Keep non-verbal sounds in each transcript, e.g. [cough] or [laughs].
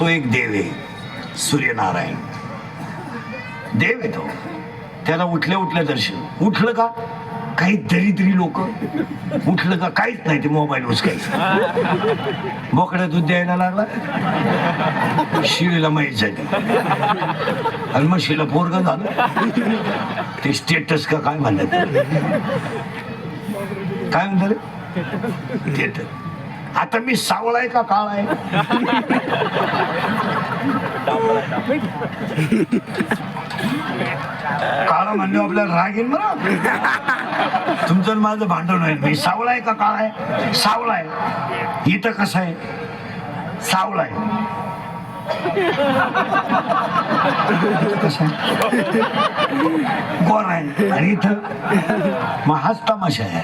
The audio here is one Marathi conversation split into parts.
तो एक देव आहे सूर्यनारायण. देव आहे तो. त्याला उठल्या उठल्या दर्शन. उठलं का? काही दरिद्री लोक. उठलं का? काहीच नाही ते मोबाईल उचकायचं बोकड्या दूध द्यायला लागला. शिळीला माहीत झाली आणि मग शिला पोरग झालं. ते स्टेटस का काय म्हणतात? काय म्हणतात रे? ते तर. आता मी सावळा आहे का काळ आहे? काळा म्हणणे आपल्याला राग येईल बरं. तुमचं माझं भांडण होईल. मी सावळा आहे का काळा आहे? सावळा आहे. इथं कसं आहे? सावळा आहे. कसं आहे आहे आणि इथं मग हाच तमाशा आहे.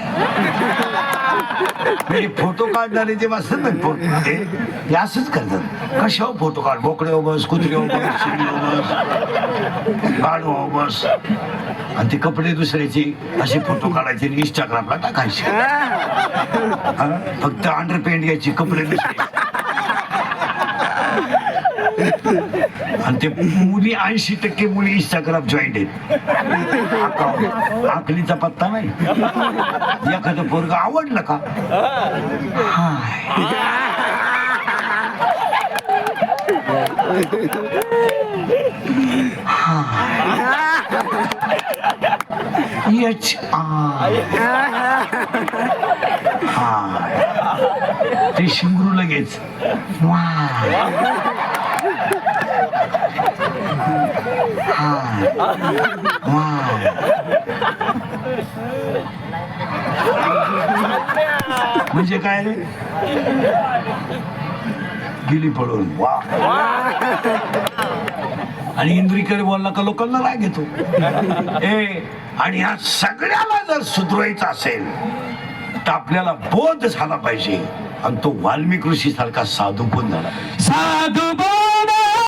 म्हणजे फोटो काढणारे जे असतात ना फोटो ते असंच करतात. कशावर फोटो काढ? बोकडे बस कुत्रे बस शिडी बस गाडू बस आणि ते कपडे दुसऱ्याचे असे फोटो काढायचे आणि इंस्टाग्रामला टाकायचे. फक्त अंडर पॅन्ट घ्यायची कपडे दुसरे. [laughs] आणि ते मुली ऐंशी टक्के मुली इंस्टाग्राम जॉईंट आहेत. आकलीचा पत्ता नाही. एखादं पोरग आवडलं का? H I. ते शिंगरू लगेच. वा हाय. वाय. म्हणजे काय? गेली पळून वा. आणि इंद्रिकडे बोलला का लोकांना राग येतो. ए आणि ह्या सगळ्याला जर सुधरवायचं असेल तर आपल्याला बोध झाला पाहिजे. आणि तो वाल्मिक ऋषी सारखा साधू पण झाला पाहिजे. साधू